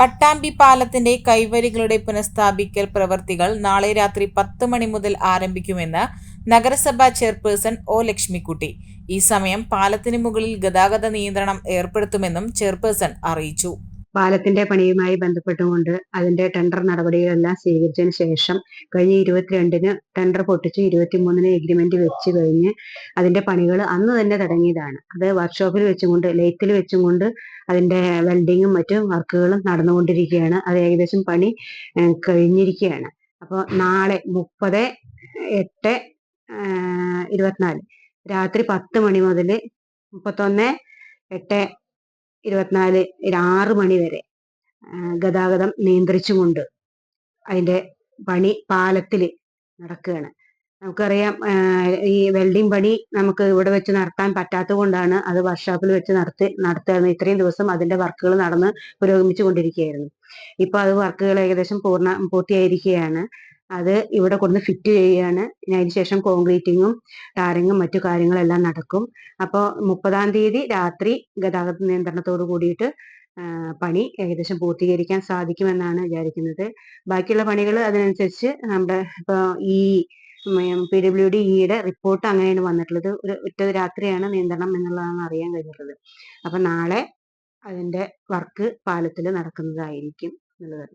പട്ടാമ്പി പാലത്തിന്റെ കൈവരികളുടെ പുനഃസ്ഥാപിക്കൽ പ്രവൃത്തികൾ നാളെ രാത്രി പത്ത് മണി മുതൽ ആരംഭിക്കുമെന്ന് നഗരസഭാ ചെയർപേഴ്സൺ ഒ ലക്ഷ്മിക്കുട്ടി. ഈ സമയം പാലത്തിന് മുകളിൽ ഗതാഗത നിയന്ത്രണം ഏർപ്പെടുത്തുമെന്നും ചെയർപേഴ്സൺ അറിയിച്ചു. പാലത്തിന്റെ പണിയുമായി ബന്ധപ്പെട്ടുകൊണ്ട് അതിന്റെ ടെൻഡർ നടപടികളെല്ലാം സ്വീകരിച്ചതിന് ശേഷം കഴിഞ്ഞ ഇരുപത്തിരണ്ടിന് ടെൻഡർ പൊട്ടിച്ച് ഇരുപത്തിമൂന്നിന് എഗ്രിമെന്റ് വെച്ച് കഴിഞ്ഞ് അതിന്റെ പണികൾ അന്ന് തന്നെ തുടങ്ങിയതാണ്. അത് വർക്ക്ഷോപ്പിൽ വെച്ചും കൊണ്ട് ലെയ്ത്തിൽ വെച്ചും കൊണ്ട് അതിന്റെ വെൽഡിങ്ങും മറ്റു വർക്കുകളും നടന്നുകൊണ്ടിരിക്കുകയാണ്. അത് ഏകദേശം പണി കഴിഞ്ഞിരിക്കുകയാണ്. അപ്പോൾ നാളെ മുപ്പത് എട്ട് ഇരുപത്തിനാല് രാത്രി പത്ത് മണി മുതൽ മുപ്പത്തൊന്ന് എട്ട് ഇരുപത്തിനാല് ആറ് മണി വരെ ഗതാഗതം നിയന്ത്രിച്ചുകൊണ്ട് അതിന്റെ പണി പാലത്തിൽ നടക്കുകയാണ്. നമുക്കറിയാം ഈ വെൽഡിംഗ് പണി നമുക്ക് ഇവിടെ വെച്ച് നടത്താൻ പറ്റാത്തത് കൊണ്ടാണ് അത് വർക്ക്ഷോപ്പിൽ വെച്ച് നടത്തി നടത്തുകയാണ് ഇത്രയും ദിവസം അതിന്റെ വർക്കുകൾ നടന്ന് പുരോഗമിച്ചു കൊണ്ടിരിക്കുകയായിരുന്നു ഇപ്പൊ അത് വർക്കുകൾ ഏകദേശം പൂർണ പൂർത്തിയായിരിക്കുകയാണ്. അത് ഇവിടെ കൊണ്ടുവന്ന് ഫിറ്റ് ചെയ്യുകയാണ്. ഇനി അതിന് ശേഷം കോൺക്രീറ്റിങ്ങും ടാറിങ്ങും മറ്റു കാര്യങ്ങളെല്ലാം നടക്കും. അപ്പോൾ മുപ്പതാം തീയതി രാത്രി ഗതാഗത നിയന്ത്രണത്തോട് കൂടിയിട്ട് പണി ഏകദേശം പൂർത്തീകരിക്കാൻ സാധിക്കുമെന്നാണ് വിചാരിക്കുന്നത്. ബാക്കിയുള്ള പണികൾ അതിനനുസരിച്ച് നമ്മുടെ ഇപ്പോൾ ഈ പി ഡബ്ല്യു ഡി ഇയുടെ റിപ്പോർട്ട് അങ്ങനെയാണ് വന്നിട്ടുള്ളത്. ഒരു ഒറ്റ രാത്രിയാണ് നിയന്ത്രണം എന്നുള്ളതാണ് അറിയാൻ കഴിഞ്ഞിട്ടുള്ളത്. അപ്പൊ നാളെ അതിന്റെ വർക്ക് പാലത്തിൽ നടക്കുന്നതായിരിക്കും എന്നുള്ളത്.